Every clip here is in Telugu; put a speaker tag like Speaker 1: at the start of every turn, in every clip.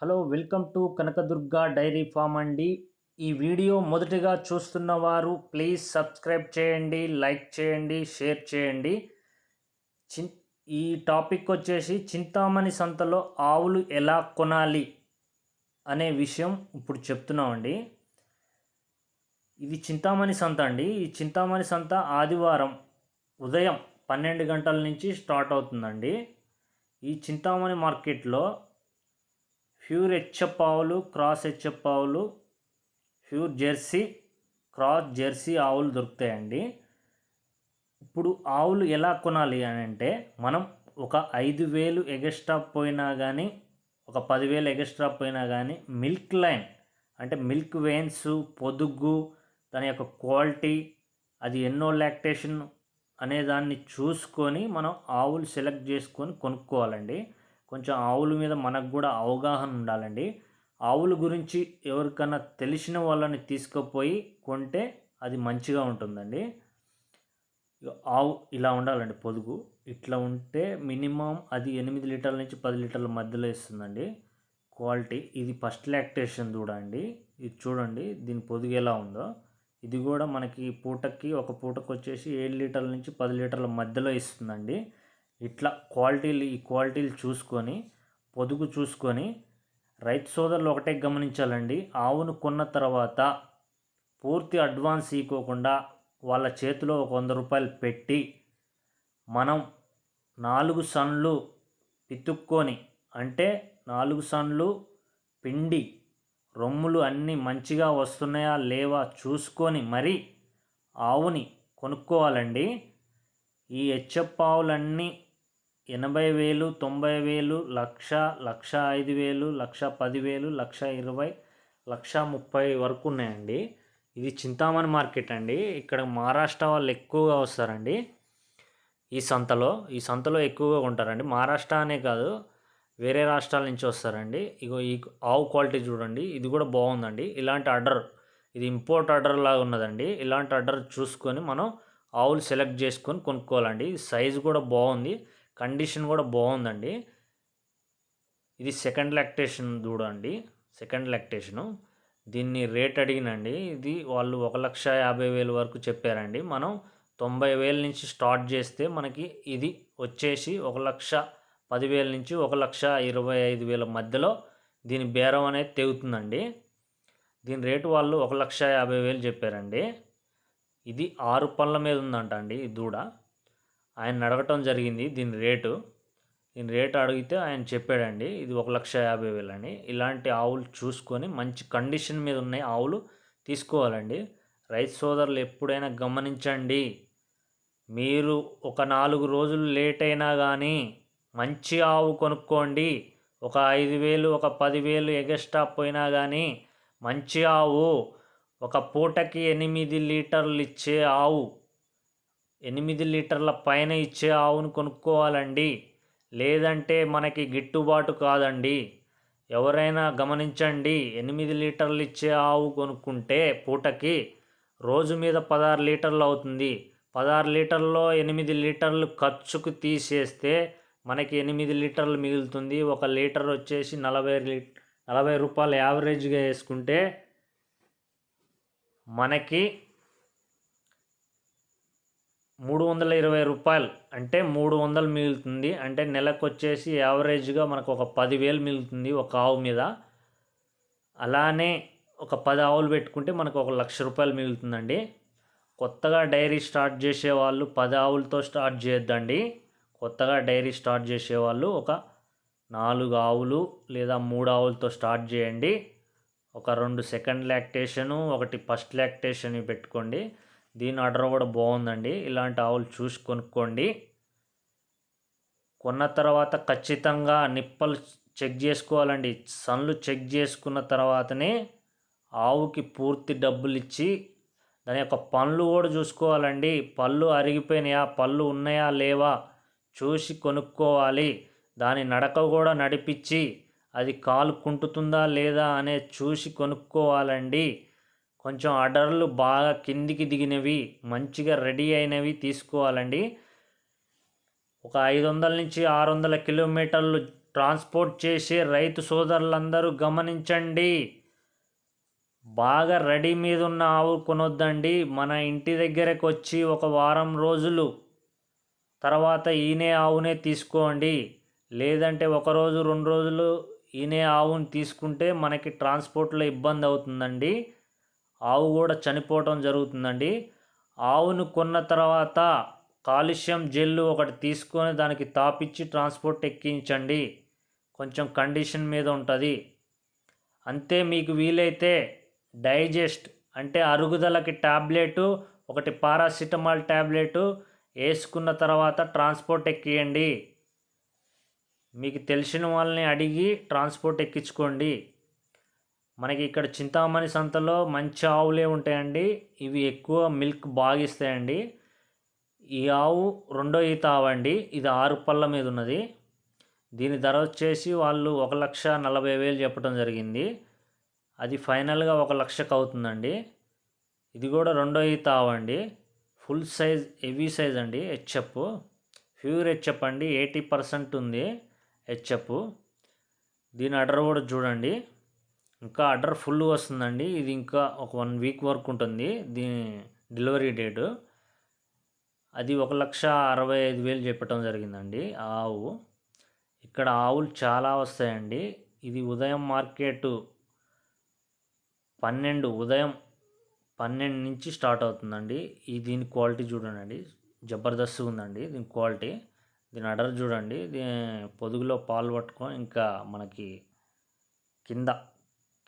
Speaker 1: Hello welcome to Kanakadurga dairy farm అండి. ఈ వీడియో మొదటిగా చూస్తున్న వారు ప్లీజ్ సబ్స్క్రైబ్ చేయండి లైక్ చేయండి షేర్ చేయండి. చిన్ ఈ టాపిక్ వచ్చేసి చింతామణి సంతలో ఆవులు ఎలా కొనాలి అనే విషయం ఇప్పుడు చెప్తున్నామండి. ఇది చింతామణి సంత అండి. ఈ చింతామణి సంత ఆదివారం ఉదయం పన్నెండు గంటల నుంచి స్టార్ట్ అవుతుందండి. ఈ చింతామణి మార్కెట్లో ప్యూర్ హెచ్ఎఫ్ ఆవులు క్రాస్ హెచ్ఎఫ్ ఆవులు ప్యూర్ జెర్సీ క్రాస్ జెర్సీ ఆవులు దొరుకుతాయండి. ఇప్పుడు ఆవులు ఎలా కొనాలి అని అంటే మనం ఒక ఐదు వేలు ఎగస్ట్రా పోయినా కానీ ఒక పదివేలు ఎగస్ట్రా పోయినా కానీ మిల్క్ లైన్ అంటే మిల్క్ వెయిన్స్ పొదుగు దాని యొక్క క్వాలిటీ అది ఎన్నో లాక్టేషన్ అనే దాన్ని చూసుకొని మనం ఆవులు సెలెక్ట్ చేసుకొని కొనుక్కోవాలండి. కొంచెం ఆవుల మీద మనకు కూడా అవగాహన ఉండాలండి. ఆవుల గురించి ఎవరికన్నా తెలిసిన వాళ్ళని తీసుకుపోయి కొంటే అది మంచిగా ఉంటుందండి. ఆవు ఇలా ఉండాలండి పొదుగు. ఇట్లా ఉంటే మినిమం అది ఎనిమిది లీటర్ల నుంచి పది లీటర్ల మధ్యలో ఇస్తుందండి. క్వాలిటీ ఇది ఫస్ట్ లాక్టేషన్ చూడండి. ఇది చూడండి దీని పొదుగు ఎలా ఉందో. ఇది కూడా మనకి పూటకి ఒక పూటకు వచ్చేసి ఏడు లీటర్ల నుంచి పది లీటర్ల మధ్యలో ఇస్తుందండి. ఇట్లా క్వాలిటీలు ఈ క్వాలిటీలు చూసుకొని పొదుగు చూసుకొని రైతు సోదరులు ఒకటే గమనించాలండి. ఆవును కొన్న తర్వాత పూర్తి అడ్వాన్స్ ఇవ్వకుండా వాళ్ళ చేతిలో ఒక వంద రూపాయలు పెట్టి మనం నాలుగు సన్లు పితుక్కొని అంటే నాలుగు సన్లు పిండి రొమ్ములు అన్నీ మంచిగా వస్తున్నాయా లేవా చూసుకొని మరి ఆవుని కొనుక్కోవాలండి. ఈ హెచ్ఎఫ్ ఆవులన్నీ ఎనభై వేలు తొంభై వేలు లక్ష లక్ష ఐదు వేలు లక్ష పదివేలు లక్ష ఇరవై లక్ష ముప్పై వరకు ఉన్నాయండి. ఇది చింతామణి మార్కెట్ అండి. ఇక్కడ మహారాష్ట్ర వాళ్ళు ఎక్కువగా వస్తారండి. ఈ సంతలో ఈ సంతలో ఎక్కువగా ఉంటారండి మహారాష్ట్ర అనే కాదు వేరే రాష్ట్రాల నుంచి వస్తారండి. ఇగో ఈ ఆవు క్వాలిటీ చూడండి ఇది కూడా బాగుందండి. ఇలాంటి ఆర్డర్ ఇది ఇంపోర్ట్ ఆర్డర్ లాగా ఉన్నదండి. ఇలాంటి ఆర్డర్ చూసుకొని మనం ఆవులు సెలెక్ట్ చేసుకొని కొనుక్కోవాలండి. సైజు కూడా బాగుంది. కండిషన్ కూడా బాగుందండి. ఇది సెకండ్ లాక్టేషన్ చూడండి. Second lactation. దీన్ని రేట్ అడిగినండి. ఇది వాళ్ళు ఒక లక్ష యాభై వేలు వరకు చెప్పారండి. మనం తొంభై వేల నుంచి స్టార్ట్ చేస్తే మనకి ఇది వచ్చేసి ఒక లక్ష పదివేల నుంచి ఒక లక్ష ఇరవై ఐదు వేల మధ్యలో దీని బేరం అనేది తెగుతుందండి. దీని రేటు వాళ్ళు ఒక లక్ష యాభై వేలు చెప్పారండి. ఇది ఆరు పళ్ళ మీద ఉందంట అండి ఈ దూడ. ఆయన అడగటం జరిగింది దీని రేటు. దీని రేటు అడిగితే ఆయన చెప్పాడండి ఇది ఒక లక్ష యాభై వేలు అని. ఇలాంటి ఆవులు చూసుకొని మంచి కండిషన్ మీద ఉన్నాయి ఆవులు తీసుకోవాలండి. రైతు సోదరులు ఎప్పుడైనా గమనించండి మీరు ఒక నాలుగు రోజులు లేట్ అయినా కానీ మంచి ఆవు కొనుక్కోండి. ఒక ఐదు వేలు ఒక పదివేలు ఎగస్ట్రా పోయినా కానీ మంచి ఆవు ఒక పూటకి ఎనిమిది లీటర్లు ఇచ్చే ఆవు ఎనిమిది లీటర్ల పైన ఇచ్చే ఆవును కొనుక్కోవాలండి. లేదంటే మనకి గిట్టుబాటు కాదండి. ఎవరైనా గమనించండి ఎనిమిది లీటర్లు ఇచ్చే ఆవు కొనుక్కుంటే పూటకి రోజు మీద పదహారు లీటర్లు అవుతుంది. పదహారు లీటర్లో ఎనిమిది లీటర్లు ఖర్చుకు తీసేస్తే మనకి ఎనిమిది లీటర్లు మిగులుతుంది. ఒక లీటర్ వచ్చేసి నలభై లీ నలభై రూపాయలు యావరేజ్గా వేసుకుంటే మనకి మూడు వందల ఇరవై రూపాయలు అంటే మూడు వందలు మిగులుతుంది. అంటే నెలకు వచ్చేసి యావరేజ్గా మనకు ఒక పదివేలు మిగులుతుంది ఒక ఆవు మీద. అలానే ఒక పది ఆవులు పెట్టుకుంటే మనకు ఒక లక్ష రూపాయలు మిగులుతుందండి. కొత్తగా డైరీ స్టార్ట్ చేసే వాళ్ళు పది ఆవులతో స్టార్ట్ చేయొద్దండి. కొత్తగా డైరీ స్టార్ట్ చేసేవాళ్ళు ఒక నాలుగు ఆవులు లేదా మూడు ఆవులతో స్టార్ట్ చేయండి. ఒక రెండు సెకండ్ లాక్టేషను ఒకటి ఫస్ట్ లాక్టేషన్ పెట్టుకోండి. దీని ఆర్డర్ కూడా బాగుందండి. ఇలాంటి ఆవులు చూసి కొనుక్కోండి. కొన్న తర్వాత ఖచ్చితంగా నిప్పలు చెక్ చేసుకోవాలండి. సన్లు చెక్ చేసుకున్న తర్వాతనే ఆవుకి పూర్తి డబ్బులు ఇచ్చి దాని యొక్క పళ్ళు కూడా చూసుకోవాలండి. పళ్ళు అరిగిపోయినాయా పళ్ళు ఉన్నాయా లేవా చూసి కొనుక్కోవాలి. దాని నడక కూడా నడిపించి అది కాలు కుంటుతుందా లేదా అనే చూసి కొనుక్కోవాలండి. కొంచెం ఆర్డర్లు బాగా కిందికి దిగినవి మంచిగా రెడీ అయినవి తీసుకోవాలండి. ఒక ఐదు వందల నుంచి ఆరు వందల కిలోమీటర్లు ట్రాన్స్పోర్ట్ చేసే రైతు సోదరులందరూ గమనించండి. బాగా రెడీ మీద ఉన్న ఆవు కొనొద్దండి. మన ఇంటి దగ్గరకు వచ్చి ఒక వారం రోజులు తర్వాత ఈనే ఆవునే తీసుకోండి. లేదంటే ఒక రోజు రెండు రోజులు ఈనే ఆవుని తీసుకుంటే మనకి ట్రాన్స్పోర్ట్లో ఇబ్బంది అవుతుందండి. ఆవు కూడా చనిపోవటం జరుగుతుందండి. ఆవును కొన్న తర్వాత కాలుష్యం జెల్లు ఒకటి తీసుకొని దానికి తాపిచ్చి ట్రాన్స్పోర్ట్ ఎక్కించండి. కొంచెం కండిషన్ మీద ఉంటుంది. అంతే మీకు వీలైతే డైజెస్ట్ అంటే అరుగుదలకి ట్యాబ్లెటు ఒకటి పారాసిటమాల్ ట్యాబ్లెటు వేసుకున్న తర్వాత ట్రాన్స్పోర్ట్ ఎక్కియండి. మీకు తెలిసిన వాళ్ళని అడిగి ట్రాన్స్పోర్ట్ ఎక్కించుకోండి. మనకి ఇక్కడ చింతామణి సంతలో మంచి ఆవులే ఉంటాయండి. ఇవి ఎక్కువ మిల్క్ బాగా ఇస్తాయండి ఈ ఆవు రెండో ఈత ఆవు అండి ఇది ఆరు పళ్ళ మీద ఉన్నది. దీని ధర వచ్చేసి వాళ్ళు ఒక లక్ష నలభై వేలు చెప్పడం జరిగింది. అది ఫైనల్గా ఒక లక్షకు అవుతుందండి. ఇది కూడా రెండో ఈత ఆవు అండి ఫుల్ సైజ్ హెవీ సైజ్ అండి హెచ్ఎఫ్. ప్యూర్ హెచ్ఎప్ అండి. ఎయిటీ పర్సెంట్ ఉంది హెచ్ఎఫ్. దీని అడర్ కూడా చూడండి. ఇంకా ఆర్డర్ ఫుల్ వస్తుందండి. ఇది ఇంకా ఒక వన్ వీక్ వరకు ఉంటుంది. దీని డెలివరీ డేటు. అది ఒక లక్ష అరవై ఐదు వేలు చెప్పటం జరిగిందండి ఆ ఆవు. ఇక్కడ ఆవులు చాలా వస్తాయండి. ఇది ఉదయం మార్కెట్ పన్నెండు ఉదయం పన్నెండు నుంచి స్టార్ట్ అవుతుందండి. ఈ దీని క్వాలిటీ చూడండి జబర్దస్త్ ఉందండి దీని క్వాలిటీ. దీని అడర్ చూడండి. దీని పొదుగులో పాలు పట్టుకొని ఇంకా మనకి కింద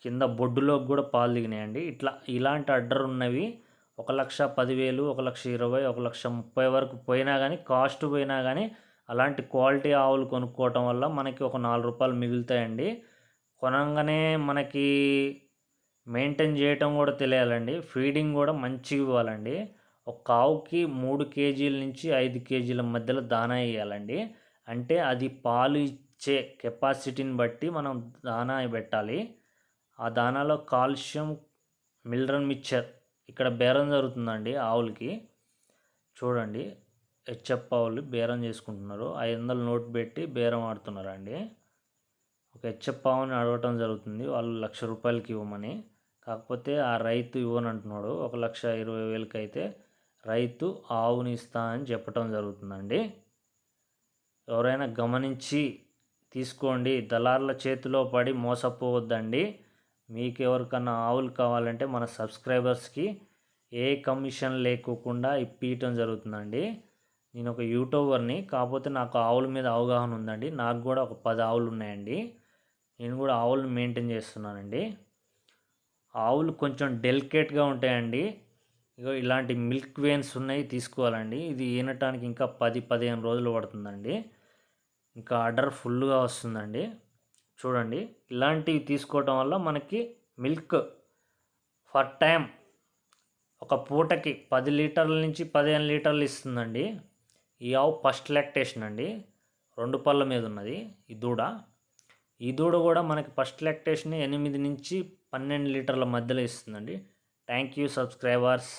Speaker 1: కింద బొడ్డులోకి కూడా పాలు దిగినాయండి. ఇట్లా ఇలాంటి అడ్డర్ ఉన్నవి ఒక లక్ష పదివేలు ఒక లక్ష ఇరవై ఒక లక్ష ముప్పై వరకు పోయినా కానీ కాస్ట్ పోయినా కానీ అలాంటి క్వాలిటీ ఆవులు కొనుక్కోవటం వల్ల మనకి ఒక నాలుగు రూపాయలు మిగులుతాయండి. కొనంగానే మనకి మెయింటైన్ చేయటం కూడా తెలియాలండి. ఫీడింగ్ కూడా మంచిగా ఇవ్వాలండి. ఒక ఆవుకి మూడు కేజీల నుంచి ఐదు కేజీల మధ్యలో దానా వేయాలండి అంటే అది పాలు ఇచ్చే కెపాసిటీని బట్టి మనం దానా పెట్టాలి. ఆ దానాలో కాల్షియం మిల్రన్ మిక్చర్. ఇక్కడ బేరం జరుగుతుందండి ఆవులకి. చూడండి హెచ్ఎఫ్ ఆవులు బేరం చేసుకుంటున్నారు. ఐదు వందలు నోట్ పెట్టి బేరం ఆడుతున్నారండి. ఒక హెచ్ఎఫ్ ఆవుని అడగటం జరుగుతుంది. వాళ్ళు లక్ష రూపాయలకి ఇవ్వమని. కాకపోతే ఆ రైతు ఇవ్వనంటున్నాడు. ఒక లక్ష ఇరవై వేలకి అయితే రైతు ఆవుని ఇస్తా అని చెప్పటం జరుగుతుందండి. ఎవరైనా గమనించి తీసుకోండి. దళారుల చేతిలో పడి మోసపోవద్దండి. మీకు ఎవరికన్నా ఆవులు కావాలంటే మన సబ్స్క్రైబర్స్కి ఏ కమిషన్ లేకోకుండా ఇప్పించడం జరుగుతుందండి. నేను ఒక యూట్యూబర్ని కాకపోతే నాకు ఆవుల మీద అవగాహన ఉందండి. నాకు కూడా ఒక పది ఆవులు ఉన్నాయండి. నేను కూడా ఆవులను మెయింటైన్ చేస్తున్నానండి. ఆవులు కొంచెం డెలికేట్గా ఉంటాయండి. ఇగో ఇలాంటి మిల్క్ వెయిన్స్ ఉన్నాయి తీసుకోవాలండి. ఇది ఈనటానికి ఇంకా పది పదిహేను రోజులు పడుతుందండి. ఇంకా ఆర్డర్ ఫుల్గా వస్తుందండి. చూడండి. ఇలాంటివి తీసుకోవటం వల్ల మనకి మిల్క్ ఫర్ టైం ఒక పూటకి పది లీటర్ల నుంచి పదిహేను లీటర్లు ఇస్తుందండి. ఈ ఆవు ఫస్ట్ లాక్టేషన్ అండి. రెండు పళ్ళ మీద ఉన్నది ఈ దూడ. ఈ దూడ కూడా మనకి ఫస్ట్ లాక్టేషన్ ఎనిమిది నుంచి పన్నెండు లీటర్ల మధ్యలో ఇస్తుందండి. Thank you subscribers.